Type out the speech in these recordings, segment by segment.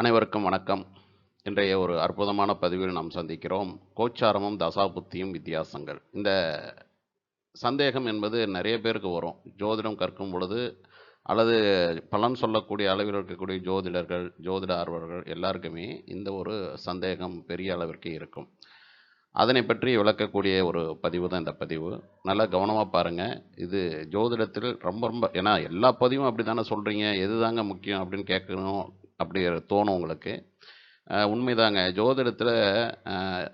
அனைவருக்கும் வணக்கம். இன்றைய ஒரு அற்புதமான பதிவில் நாம் சந்திக்கிறோம் கோச்சாரமும் தசாபுத்தியும் வித்தியாசங்கள். இந்த சந்தேகம் என்பது நிறைய பேருக்கு வரும். ஜோதிடம் கற்கும் பொழுது அல்லது பலன் சொல்லக்கூடிய அளவில் இருக்கக்கூடிய ஜோதிடர்கள் ஜோதிட ஆர்வலர்கள் எல்லாருக்குமே இந்த ஒரு சந்தேகம் பெரிய அளவிற்கு இருக்கும். அதனை பற்றி விளக்கக்கூடிய ஒரு பதிவு தான் இந்த பதிவு. நல்லா கவனமாக பாருங்கள் இது ஜோதிடத்தில் ரொம்ப ரொம்ப ஏன்னா எல்லா பதிவும் அப்படி தானே சொல்கிறீங்க எது தாங்க முக்கியம் அப்படின்னு கேட்கணும். அப்படி தோணும் உங்களுக்கு. உண்மைதாங்க. ஜோதிடத்தில்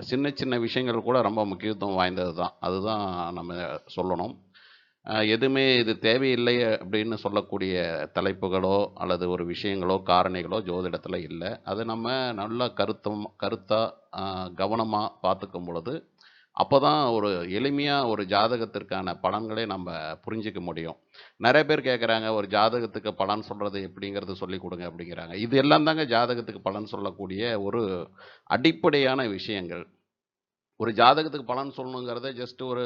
சின்ன சின்ன விஷயங்கள் கூட ரொம்ப முக்கியத்துவம் வாய்ந்தது தான் அதுதான் நம்ம சொல்லணும். எதுவுமே இது தேவையில்லை அப்படின்னு சொல்லக்கூடிய தலைப்புகளோ அல்லது ஒரு விஷயங்களோ காரணிகளோ ஜோதிடத்தில் இல்லை. அது நம்ம நல்லா கருத்தம் கருத்தாக கவனமாக பார்த்துக்கும் பொழுது அப்போ தான் ஒரு எளிமையாக ஒரு ஜாதகத்திற்கான பலன்களை நம்ம புரிஞ்சிக்க முடியும். நிறைய பேர் கேட்குறாங்க ஒரு ஜாதகத்துக்கு பலன் சொல்கிறது எப்படிங்கிறது சொல்லி கொடுங்க அப்படிங்கிறாங்க. இது எல்லாம் தாங்க ஜாதகத்துக்கு பலன் சொல்லக்கூடிய ஒரு அடிப்படையான விஷயங்கள். ஒரு ஜாதகத்துக்கு பலன் சொல்லணுங்கிறத ஜஸ்ட் ஒரு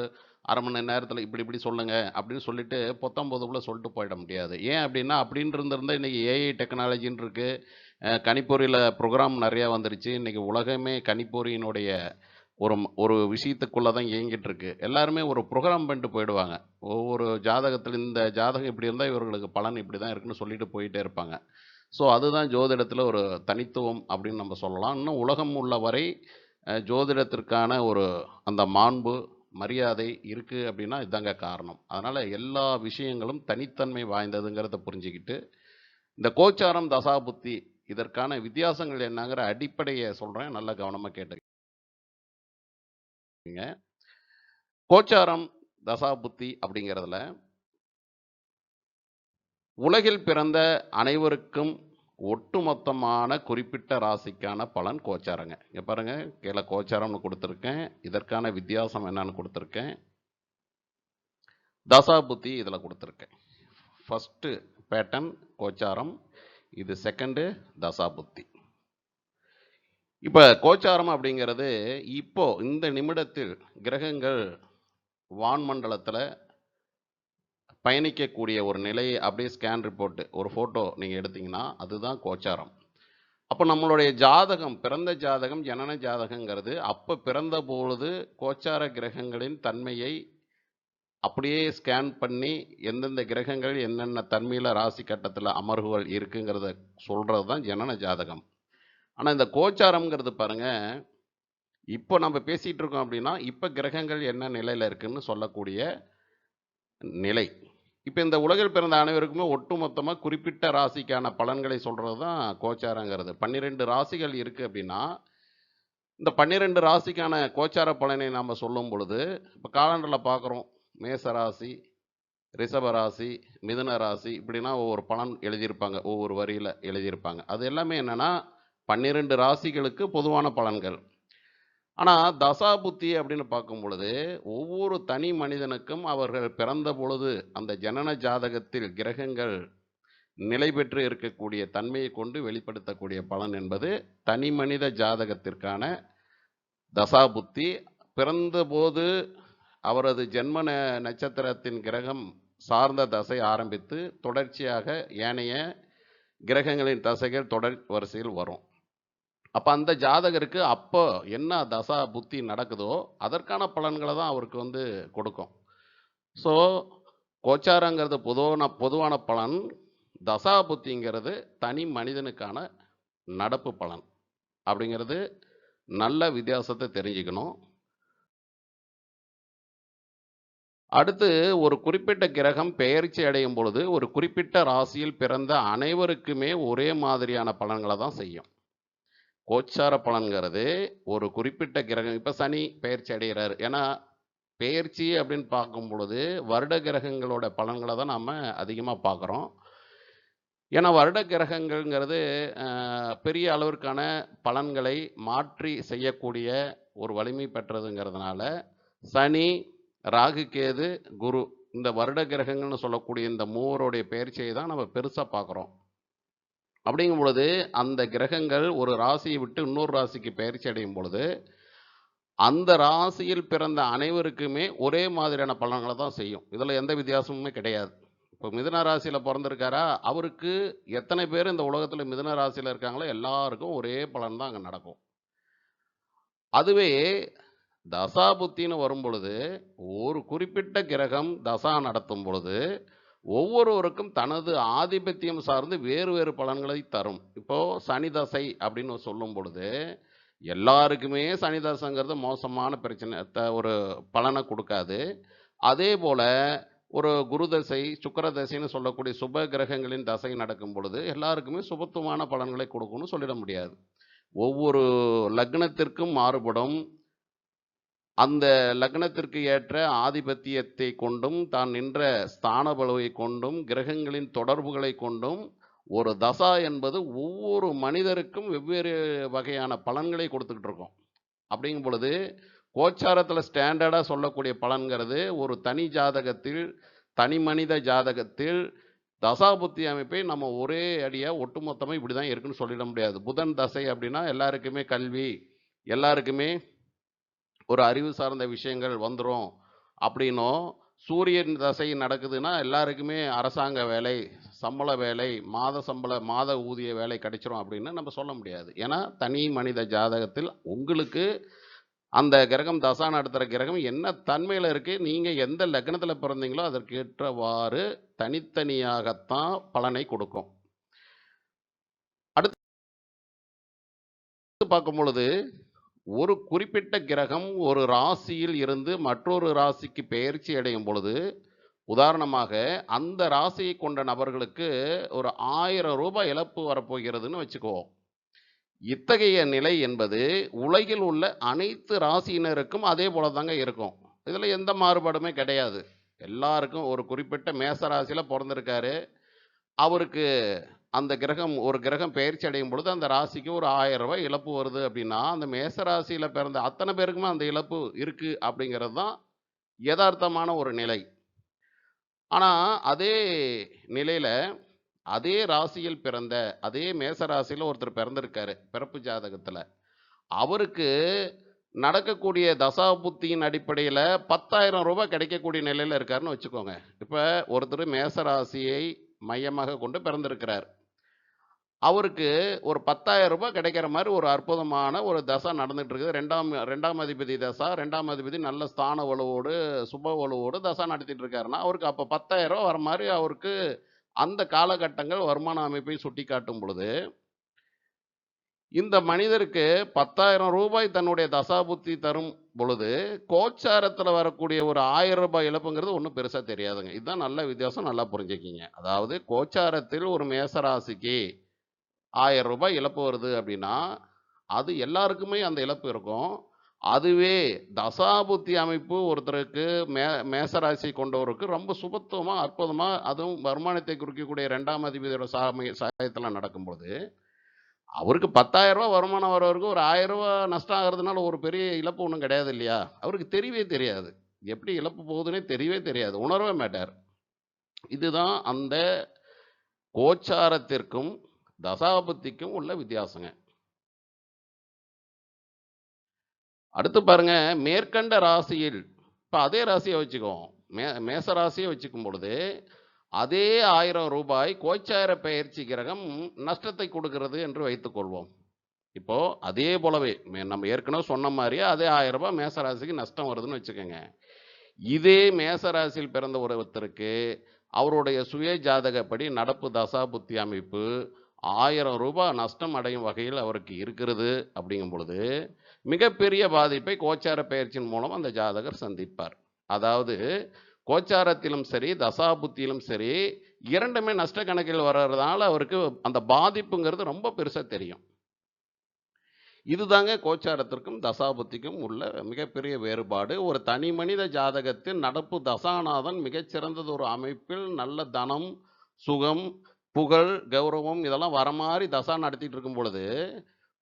அரை மணி நேரத்தில் இப்படி இப்படி சொல்லுங்கள் அப்படின்னு சொல்லிட்டு பொத்தம்பதுக்குள்ளே சொல்லிட்டு போயிட முடியாது. ஏன் அப்படின்னா அப்படின்னு இருந்திருந்தால் இன்றைக்கி ஏஐ டெக்னாலஜின்னு இருக்குது கணிப்பொறியில் ப்ரோக்ராம் நிறையா வந்துருச்சு. இன்றைக்கி உலகமே கணிப்பொறியினுடைய ஒரு ஒரு விஷயத்துக்குள்ளே தான் இயங்கிட்டு இருக்கு எல்லாருமே ஒரு ப்ரோக்ராம் பண்ணிட்டு போயிடுவாங்க. ஒவ்வொரு ஜாதகத்தில் இந்த ஜாதகம் இப்படி இருந்தால் இவர்களுக்கு பலன் இப்படி தான் இருக்குன்னு சொல்லிட்டு போயிட்டே இருப்பாங்க. ஸோ அதுதான் ஜோதிடத்தில் ஒரு தனித்துவம் அப்படின்னு நம்ம சொல்லலாம். இன்னும் உலகம் உள்ள வரை ஜோதிடத்திற்கான ஒரு அந்த மாண்பு மரியாதை இருக்குது அப்படின்னா இதாங்க காரணம். அதனால் எல்லா விஷயங்களும் தனித்தன்மை வாய்ந்ததுங்கிறத புரிஞ்சுக்கிட்டு இந்த கோச்சாரம் தசாபுத்தி இதற்கான வித்தியாசங்கள் என்னங்கிற அடிப்படையை சொல்கிறேன் நல்லா கவனமாக கேட்டுக்கங்க கோச்சாரம் தசாபுத்தி அப்படிங்கிறதுல உலகில் பிறந்த அனைவருக்கும் ஒட்டுமொத்தமான குறிப்பிட்ட ராசிக்கான பலன் கோச்சாரங்க. இங்கே பாருங்க கீழே கோச்சாரம்னு கொடுத்துருக்கேன். இதற்கான வித்தியாசம் என்னன்னு கொடுத்துருக்கேன். தசாபுத்தி இதில் கொடுத்துருக்கேன். ஃபஸ்ட்டு பேட்டன் கோச்சாரம் இது செகண்டு தசாபுத்தி இப்போ கோச்சாரம் அப்படிங்கிறது இப்போ இந்த நிமிடத்தில் கிரகங்கள் வான்மண்டலத்தில் பயணிக்கக்கூடிய ஒரு நிலையை அப்படியே ஸ்கேன் ரிப்போர்ட்டு ஒரு ஃபோட்டோ நீங்கள் எடுத்தீங்கன்னா அதுதான் கோச்சாரம். அப்போ நம்மளுடைய ஜாதகம் பிறந்த ஜாதகம் ஜனன ஜாதகங்கிறது அப்போ பிறந்த பொழுது கோச்சார கிரகங்களின் தன்மையை அப்படியே ஸ்கேன் பண்ணி எந்தெந்த கிரகங்கள் என்னென்ன தன்மையில் ராசி கட்டத்தில் அமர்வுகள் இருக்குங்கிறத சொல்கிறது தான் ஜனன ஜாதகம். ஆனால் இந்த கோச்சாரம்ங்கிறது பாருங்க இப்போ நம்ம பேசிகிட்டு இருக்கோம் அப்படின்னா இப்போ கிரகங்கள் என்ன நிலையில் இருக்குன்னு சொல்லக்கூடிய நிலை. இப்போ இந்த உலகில் பிறந்த அனைவருக்குமே ஒட்டுமொத்தமாக குறிப்பிட்ட ராசிக்கான பலன்களை சொல்கிறது தான் கோச்சாரங்கிறது. பன்னிரெண்டு ராசிகள் இருக்குது அப்படின்னா இந்த பன்னிரெண்டு ராசிக்கான கோச்சார பலனை நாம் சொல்லும் பொழுது இப்போ காலண்டரில் பார்க்குறோம் மேச ராசி ரிஷப ராசி மிதுன ராசி இப்படின்னா ஒவ்வொரு பலன் எழுதியிருப்பாங்க ஒவ்வொரு வரியில் எழுதியிருப்பாங்க. அது எல்லாமே என்னென்னா பன்னிரெண்டு ராசிகளுக்கு பொதுவான பலன்கள். ஆனால் தசாபுத்தி அப்படின்னு பார்க்கும் பொழுது ஒவ்வொரு தனி மனிதனுக்கும் அவர்கள் பிறந்த பொழுது அந்த ஜனன ஜாதகத்தில் கிரகங்கள் நிலை பெற்று இருக்கக்கூடிய தன்மையை கொண்டு வெளிப்படுத்தக்கூடிய பலன் என்பது தனி மனித ஜாதகத்திற்கான தசாபுத்தி. பிறந்தபோது அவரது ஜென்ம நட்சத்திரத்தின் கிரகம் சார்ந்த தசை ஆரம்பித்து தொடர்ச்சியாக ஏனைய கிரகங்களின் தசைகள் தொடர் வரிசையில் வரும். அப்போ அந்த ஜாதகருக்கு அப்போ என்ன தசா புத்தி நடக்குதோ அதற்கான பலன்களை தான் அவருக்கு வந்து கொடுக்கும். ஸோ கோச்சாரங்கிறது பொதுவான பொதுவான பலன் தசா புத்திங்கிறது தனி மனிதனுக்கான நடப்பு பலன் அப்படிங்கிறது நல்ல வித்தியாசத்தை தெரிஞ்சுக்கணும். அடுத்து ஒரு குறிப்பிட்ட கிரகம் பெயர்ச்சி அடையும் பொழுது ஒரு குறிப்பிட்ட ராசியில் பிறந்த அனைவருக்குமே ஒரே மாதிரியான பலன்களை தான் செய்யும். கோச்சார பலன்கிறது. ஒரு குறிப்பிட்ட கிரகம் இப்போ சனி பெயர்ச்சி அடைகிறார். ஏன்னா பெயர்ச்சி அப்படின்னு பார்க்கும் பொழுது வருட கிரகங்களோட பலன்களை தான் நம்ம அதிகமாக பார்க்குறோம். ஏன்னா வருட கிரகங்கள்ங்கிறது பெரிய அளவிற்கான பலன்களை மாற்றி செய்யக்கூடிய ஒரு வலிமை பெற்றதுங்கிறதுனால சனி ராகு கேது குரு இந்த வருட கிரகங்கள்னு சொல்லக்கூடிய இந்த மூவருடைய பெயர்ச்சியை தான் நம்ம பெருசாக பார்க்குறோம். அப்படிங்கும் பொழுது அந்த கிரகங்கள் ஒரு ராசியை விட்டு இன்னொரு ராசிக்கு பெயர்ச்சி அடையும் பொழுது அந்த ராசியில் பிறந்த அனைவருக்குமே ஒரே மாதிரியான பலன்களை தான் செய்யும். இதில் எந்த வித்தியாசமுமே கிடையாது. இப்போ மிதன ராசியில் பிறந்திருக்காரா? அவருக்கு எத்தனை பேர் இந்த உலகத்தில் மிதன ராசியில் இருக்காங்களோ, எல்லாருக்கும் ஒரே பலன் தான் அங்கே நடக்கும். அதுவே தசாபுத்தின்னு வரும்பொழுது, ஒரு குறிப்பிட்ட கிரகம் தசா நடத்தும் பொழுது, ஒவ்வொருவருக்கும் தனது ஆதிபத்தியம் சார்ந்து வேறு வேறு பலன்களை தரும். இப்போ சனி தசை அப்படின்னு சொல்லும் பொழுது, எல்லாருக்குமே சனிதசைங்கிறது மோசமான பிரச்சனை த ஒரு பலனை கொடுக்காது அதே போல் ஒரு குரு தசை, தசைன்னு சொல்லக்கூடிய சுப கிரகங்களின் தசை நடக்கும் பொழுது, எல்லாருக்குமே சுபத்துவமான பலன்களை கொடுக்கும்னு சொல்லிட முடியாது. ஒவ்வொரு லக்னத்திற்கும் மாறுபடும். அந்த லக்னத்திற்கு ஏற்ற ஆதிபத்தியத்தை கொண்டும், தான் நின்ற ஸ்தான பலுவை கொண்டும், கிரகங்களின் தொடர்புகளை கொண்டும், ஒரு தசா என்பது ஒவ்வொரு மனிதருக்கும் வெவ்வேறு வகையான பலன்களை கொடுத்துக்கிட்டு இருக்கோம் அப்படிங்கும் பொழுது, கோச்சாரத்தில் ஸ்டாண்டர்டாக சொல்லக்கூடிய பலன்கிறது, ஒரு தனி ஜாதகத்தில், தனி மனித ஜாதகத்தில் தசாபுத்தி அமைப்பை நம்ம ஒரே அடியாக ஒட்டுமொத்தமாக இப்படி தான் இருக்குன்னு சொல்லிட முடியாது. புதன் தசை அப்படின்னா எல்லாருக்குமே கல்வி, எல்லாருக்குமே ஒரு அறிவு சார்ந்த விஷயங்கள் வந்துடும் அப்படின்னும், சூரியன் தசை நடக்குதுன்னா எல்லாருக்குமே அரசாங்க வேலை, சம்பள வேலை, மாத சம்பள மாத ஊதிய வேலை கிடைச்சிரும் அப்படின்னு நம்ம சொல்ல முடியாது. ஏன்னா, தனி மனித ஜாதகத்தில் உங்களுக்கு அந்த கிரகம் தசா நடத்துகிற கிரகம் என்ன தன்மையில் இருக்குது நீங்கள் எந்த லக்னத்தில் பிறந்தீங்களோ அதற்கு ஏற்றவாறு தனித்தனியாகத்தான் பலனை கொடுக்கும். அடுத்து பார்க்கும் பொழுது, ஒரு குறிப்பிட்ட கிரகம் ஒரு ராசியில் இருந்து மற்றொரு ராசிக்கு பெயர்ச்சி அடையும் பொழுது, உதாரணமாக அந்த ராசியை கொண்ட நபர்களுக்கு ஒரு ஆயிரம் ரூபாய் இழப்பு வரப்போகிறதுன்னு வச்சுக்குவோம். இத்தகைய நிலை என்பது உலகில் உள்ள அனைத்து ராசியினருக்கும் அதே போல தாங்க இருக்கும். இதில் எந்த மாறுபாடுமே கிடையாது. எல்லாருக்கும் ஒரு குறிப்பிட்ட மேச ராசியில பிறந்திருக்காரு அவருக்கு அந்த கிரகம் ஒரு கிரகம் பெயர்ச்சி அடையும் பொழுது, அந்த ராசிக்கு ஒரு ஆயிரம் ரூபாய் இழப்பு வருது அப்படின்னா, அந்த மேச ராசியில் பிறந்த அத்தனை பேருக்குமே அந்த இழப்பு இருக்குது அப்படிங்கிறது தான் எதார்த்தமான ஒரு நிலை. ஆனால் அதே நிலையில் அதே ராசியில் பிறந்த, அதே மேச ராசியில் ஒருத்தர் பிறந்திருக்காரு, பிறப்பு ஜாதகத்தில் அவருக்கு நடக்கக்கூடிய தசாபுத்தியின் அடிப்படையில் பத்தாயிரம் ரூபாய் கிடைக்கக்கூடிய நிலையில் இருக்காருன்னு வச்சுக்கோங்க. இப்போ ஒருத்தர் மேச ராசியை மையமாக கொண்டு பிறந்திருக்கிறார். அவருக்கு ஒரு பத்தாயிரம் ரூபாய் கிடைக்கிற மாதிரி ஒரு அற்புதமான ஒரு தசா நடந்துகிட்டு இருக்குது. 2ஆம் 2ஆம் அதிபதி தசா, ரெண்டாம் அதிபதி நல்ல ஸ்தான வலுவோடு, சுப வலுவோடு தசா நடத்திட்டு இருக்காருன்னா, அவருக்கு அப்போ ரூ. 10,000 வர மாதிரி அவருக்கு அந்த காலகட்டங்கள் வருமான அமைப்பை சுட்டிக்காட்டும் பொழுது, இந்த மனிதருக்கு பத்தாயிரம் ரூபாய் தன்னுடைய தசாபுத்தி தரும் பொழுது, கோச்சாரத்தில் வரக்கூடிய ஒரு ஆயிரம் ரூபாய் இழப்புங்கிறது ஒன்றும் பெருசாக தெரியாதுங்க. இதுதான் நல்ல வித்தியாசம் நல்லா புரிஞ்சுக்கிங்க. அதாவது கோச்சாரத்தில் ஒரு மேசராசிக்கு ஆயிரம் ரூபாய் இழப்பு வருது அப்படின்னா, அது எல்லாருக்குமே அந்த இழப்பு இருக்கும். அதுவே தசாபுத்தி அமைப்பு ஒருத்தருக்கு மே மேசராசி கொண்டவருக்கு ரொம்ப சுபத்துவமாக அற்புதமாக அதுவும் வருமானத்தை குறிக்கக்கூடிய ரெண்டாம் அதிபதியோட சாமி சாயத்திலாம் நடக்கும்போது, அவருக்கு பத்தாயிரரூபா வருமானம் வரவருக்கு ஒரு ஆயிரரூபா நஷ்டம் ஆகிறதுனால ஒரு பெரிய இழப்பு ஒன்றும் கிடையாது இல்லையா? அவருக்கு தெரியவே தெரியாது. எப்படி இழப்பு போகுதுன்னே தெரியவே தெரியாது. உணரவே மாட்டார். இதுதான் அந்த கோச்சாரத்திற்கும், தசாபத்திக்கும் உள்ள வித்தியாசங்க. அடுத்து பாருங்க, மேற்கண்ட ராசியில் இப்ப அதே ராசியை வச்சுக்குவோம். மே மேச ராசியை வச்சுக்கும் பொழுது, அதே ஆயிரம் ரூபாய் கோச்சார பயிற்சி கிரகம் நஷ்டத்தை கொடுக்கிறது என்று வைத்துக்கொள்வோம். இப்போ அதே போலவே மே நம்ம ஏற்கனவே சொன்ன மாதிரியே அதே ஆயிரம் ரூபாய் மேச ராசிக்கு நஷ்டம் வருதுன்னு வச்சுக்கோங்க இதே மேச ராசியில் பிறந்த ஒருத்தருக்கு, அவருடைய சுய ஜாதகப்படி நடப்பு தசாபுத்தி அமைப்பு ஆயிரம் ரூபாய் நஷ்டம் அடையும் வகையில் அவருக்கு இருக்கிறது அப்படிங்கும் பொழுது, மிகப்பெரிய பாதிப்பை கோச்சார பயிற்சியின் மூலம் அந்த ஜாதகர் சந்திப்பார். அதாவது கோச்சாரத்திலும் சரி, தசாபுத்தியிலும் சரி, இரண்டுமே நஷ்ட கணக்கில் வர்றதுனால அவருக்கு அந்த பாதிப்புங்கிறது ரொம்ப பெருசாக தெரியும். இதுதாங்க கோச்சாரத்திற்கும், தசாபுத்திக்கும் உள்ள மிகப்பெரிய வேறுபாடு. ஒரு தனி மனித ஜாதகத்தில் நடப்பு தசாநாதன் மிகச்சிறந்தது ஒரு அமைப்பில் நல்ல தனம், சுகம், புகழ், கௌரவம் இதெல்லாம் வர மாதிரி தசா நடத்திட்டு இருக்கும் பொழுது,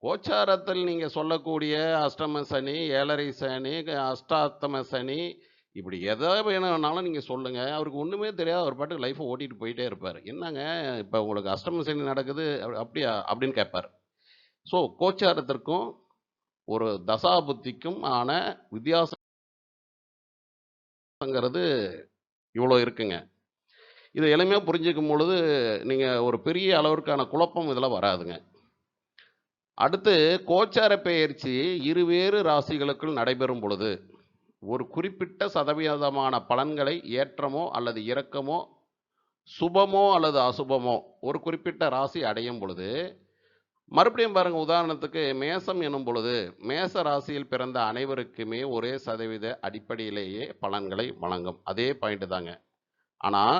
கோச்சாரத்தில் நீங்க சொல்லக்கூடிய அஷ்டம சனி, ஏழரை சனி, அஷ்டாத்தம சனி, இப்படி எதை வேணும்னாலும் நீங்கள் சொல்லுங்கள் அவருக்கு ஒன்றுமே தெரியாது. அவர் பாட்டுக்கு லைஃப்பை ஓட்டிகிட்டு போயிட்டே இருப்பார் "என்னங்க இப்போ உங்களுக்கு அஷ்டம சனி நடக்குது, அப்படியா?" அப்படின்னு கேட்பார். ஸோ கோச்சாரத்திற்கும், ஒரு தசாபுத்திக்கும் ஆன வித்தியாசங்கிறது இவ்வளோ இருக்குங்க. இதை எளிமையாக புரிஞ்சிக்கும் பொழுது நீங்கள் ஒரு பெரிய அளவிற்கான குழப்பம் இதில் வராதுங்க. அடுத்து கோச்சார பெயர்ச்சி இருவேறு ராசிகளுக்குள் நடைபெறும் பொழுது ஒரு குறிப்பிட்ட சதவீதமான பலன்களை ஏற்றமோ அல்லது இறக்கமோ சுபமோ அல்லது அசுபமோ ஒரு குறிப்பிட்ட ராசி அடையும் பொழுது மறுபடியும் பாருங்கள் உதாரணத்துக்கு மேசம் எனும் பொழுது மேச ராசியில் பிறந்த அனைவருக்குமே ஒரே சதவீத அடிப்படையிலேயே பலன்களை வழங்கும். அதே பாயிண்ட் தாங்க. ஆனால்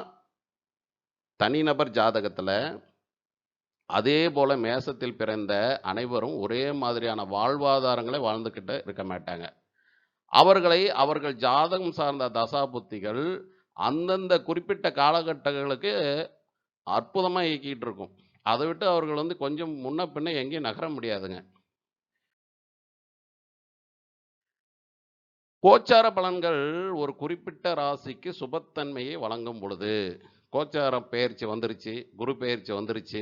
தனிநபர் ஜாதகத்தில் அதே போல மேசத்தில் பிறந்த அனைவரும் ஒரே மாதிரியான வாழ்வாதாரங்களை வாழ்ந்துக்கிட்டு இருக்க மாட்டாங்க. அவர்களை அவர்கள் ஜாதகம் சார்ந்த தசாபுத்திகள் அந்தந்த குறிப்பிட்ட காலகட்டங்களுக்கு அற்புதமாக இயக்கிட்டு இருக்கும். அதை விட்டு அவர்கள் வந்து கொஞ்சம் முன்ன பின்ன எங்கேயும் நகர முடியாதுங்க. கோச்சார பலன்கள் ஒரு குறிப்பிட்ட ராசிக்கு சுபத்தன்மையை வழங்கும் பொழுது கோச்சாரம் பெயர்ச்சி வந்துருச்சு குரு பெயர்ச்சி வந்துருச்சு.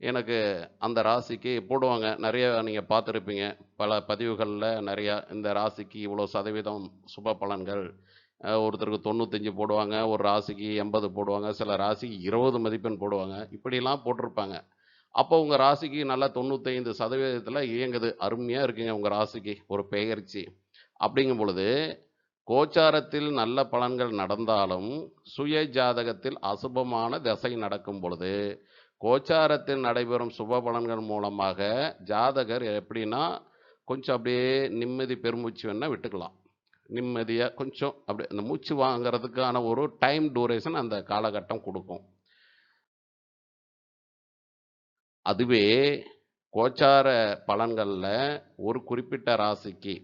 எனக்கு அந்த ராசிக்கு போடுவாங்க. நிறைய நீங்கள் பார்த்துருப்பீங்க. பல பதிவுகளில் நிறையா இந்த ராசிக்கு இவ்வளோ சதவீதம் சுப பலன்கள். ஒருத்தருக்கு தொண்ணூத்தஞ்சு போடுவாங்க ஒரு ராசிக்கு எண்பது போடுவாங்க சில ராசிக்கு இருபது மதிப்பெண் போடுவாங்க. இப்படிலாம் போட்டிருப்பாங்க. அப்போ உங்கள் ராசிக்கு நல்லா தொண்ணூத்தைந்து சதவீதத்தில் இயங்குது. அருமையாக இருக்குங்க உங்கள் ராசிக்கு ஒரு பெயர்ச்சி. அப்படிங்கும் பொழுது கோச்சாரத்தில் நல்ல பலன்கள் நடந்தாலும் சுய ஜாதகத்தில் அசுபமான திசை நடக்கும் பொழுது கோச்சாரத்தில் நடைபெறும் சுப பலன்கள் மூலமாக ஜாதகர் எப்படின்னா கொஞ்சம் அப்படியே நிம்மதி பெருமூச்சு வேணால் விட்டுக்கலாம். நிம்மதியாக கொஞ்சம் அப்படி அந்த மூச்சு வாங்கிறதுக்கான ஒரு டைம் டூரேஷன் அந்த காலகட்டம் கொடுக்கும். அதுவே கோச்சார பலன்களில் ஒரு குறிப்பிட்ட ராசிக்கு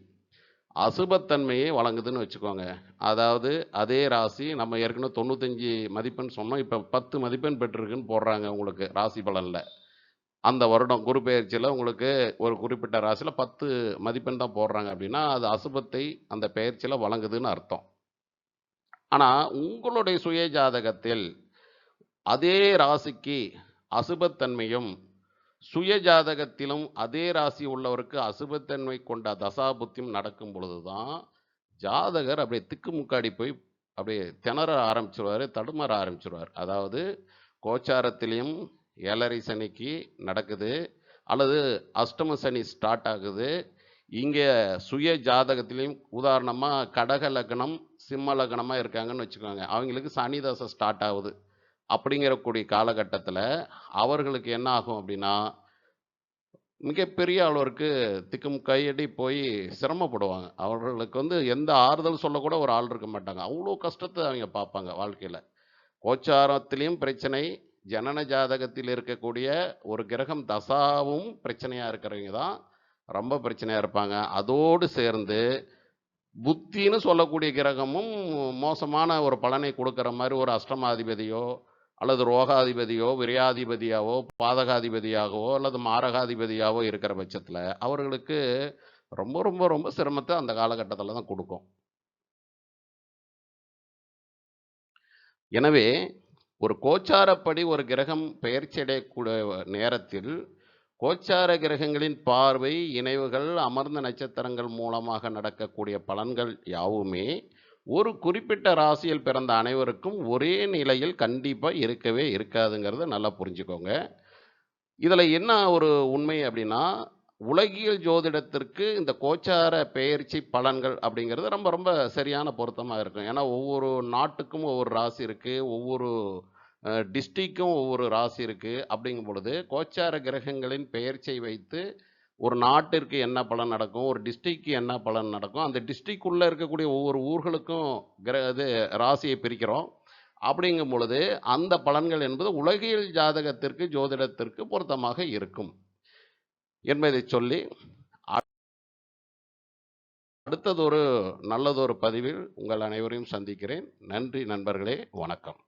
அசுபத்தன்மையை வழங்குதுன்னு வச்சுக்கோங்க. அதாவது அதே ராசி நம்ம ஏற்கனவே தொண்ணூத்தஞ்சு மதிப்பெண் சொன்னோம். இப்போ பத்து மதிப்பெண் பெற்றிருக்குன்னு போடுறாங்க உங்களுக்கு ராசி பலனில். அந்த வருடம் குரு பெயர்ச்சியில் உங்களுக்கு ஒரு குறிப்பிட்ட ராசியில் பத்து மதிப்பெண் தான் போடுறாங்க அப்படின்னா அது அசுபத்தை அந்த பெயர்ச்சியில் வழங்குதுன்னு அர்த்தம். ஆனால் உங்களுடைய சுய ஜாதகத்தில் அதே ராசிக்கு அசுபத்தன்மையும் சுய ஜாதகத்திலும் அதே ராசி உள்ளவருக்கு அசுபத்தன்மை கொண்ட தசாபுத்தியும் நடக்கும் பொழுது தான் ஜாதகர் அப்படியே திக்குமுக்காடி போய் அப்படியே திணற ஆரம்பிச்சிருவார் தடுமாற ஆரம்பிச்சிருவார். அதாவது கோச்சாரத்திலையும் ஏழரை சனிக்கு நடக்குது அல்லது அஷ்டம சனி ஸ்டார்ட் ஆகுது. இங்கே சுய ஜாதகத்திலையும் உதாரணமாக கடக லக்னம் சிம்ம லக்னமாக இருக்காங்கன்னு வச்சுக்கோங்க. அவங்களுக்கு சனி தசை ஸ்டார்ட் ஆகுது. அப்படிங்கிறக்கூடிய காலகட்டத்தில் அவர்களுக்கு என்ன ஆகும் அப்படின்னா மிகப்பெரிய அளவிற்கு திக்கும் கையடி போய் சிரமப்படுவாங்க. அவர்களுக்கு வந்து எந்த ஆறுதல் சொல்லக்கூட ஒரு ஆள் இருக்க மாட்டாங்க. அவ்வளோ கஷ்டத்தை அவங்க பார்ப்பாங்க வாழ்க்கையில். கோச்சாரத்திலையும் பிரச்சனை ஜனன ஜாதகத்தில் இருக்கக்கூடிய ஒரு கிரகம் தசாவும் பிரச்சனையாக இருக்கிறவங்க தான் ரொம்ப பிரச்சனையாக இருப்பாங்க. அதோடு சேர்ந்து புத்தின்னு சொல்லக்கூடிய கிரகமும் மோசமான ஒரு பலனை கொடுக்குற மாதிரி ஒரு அஷ்டமாதிபதியோ அல்லது ரோகாதிபதியோ விரையாதிபதியாவோ பாதகாதிபதியாகவோ அல்லது மாரகாதிபதியாவோ இருக்கிற பட்சத்தில் அவர்களுக்கு ரொம்ப ரொம்ப ரொம்ப சிரமத்தை அந்த காலகட்டத்தில் தான் கொடுக்கும். எனவே ஒரு கோச்சாரப்படி ஒரு கிரகம் பெயர்ச்சி அடையக்கூடிய நேரத்தில் கோச்சார கிரகங்களின் பார்வை இணைவுகள் அமர்ந்த நட்சத்திரங்கள் மூலமாக நடக்கக்கூடிய பலன்கள் யாவுமே ஒரு குறிப்பிட்ட ராசியில் பிறந்த அனைவருக்கும் ஒரே நிலையில் கண்டிப்பாக இருக்கவே இருக்காதுங்கிறத நல்லா புரிஞ்சுக்கோங்க. இதில் என்ன ஒரு உண்மை அப்படின்னா உலகியல் ஜோதிடத்திற்கு இந்த கோச்சார பெயர்ச்சி பலன்கள் அப்படிங்கிறது ரொம்ப ரொம்ப சரியான பொருத்தமாக இருக்கும். ஏன்னா ஒவ்வொரு நாட்டுக்கும் ஒவ்வொரு ராசி இருக்குது ஒவ்வொரு டிஸ்ட்ரிக்கும் ஒவ்வொரு ராசி இருக்குது அப்படிங்கும் பொழுது கோச்சார கிரகங்களின் பெயர்ச்சியை வைத்து ஒரு நாட்டிற்கு என்ன பலன் நடக்கும் ஒரு டிஸ்ட்ரிக்ட்க்கு என்ன பலன் நடக்கும் அந்த டிஸ்ட்ரிக்குள்ளே இருக்கக்கூடிய ஒவ்வொரு ஊர்களுக்கும் கிர இது ராசியை பிரிக்கிறோம். அப்படிங்கும் பொழுது அந்த பலன்கள் என்பது உலகியல் ஜாதகத்திற்கு ஜோதிடத்திற்கு பொருத்தமாக இருக்கும். என்பதை சொல்லி அடுத்ததொரு நல்லதொரு பதிவில் உங்கள் அனைவரையும் சந்திக்கிறேன். நன்றி நண்பர்களே வணக்கம்.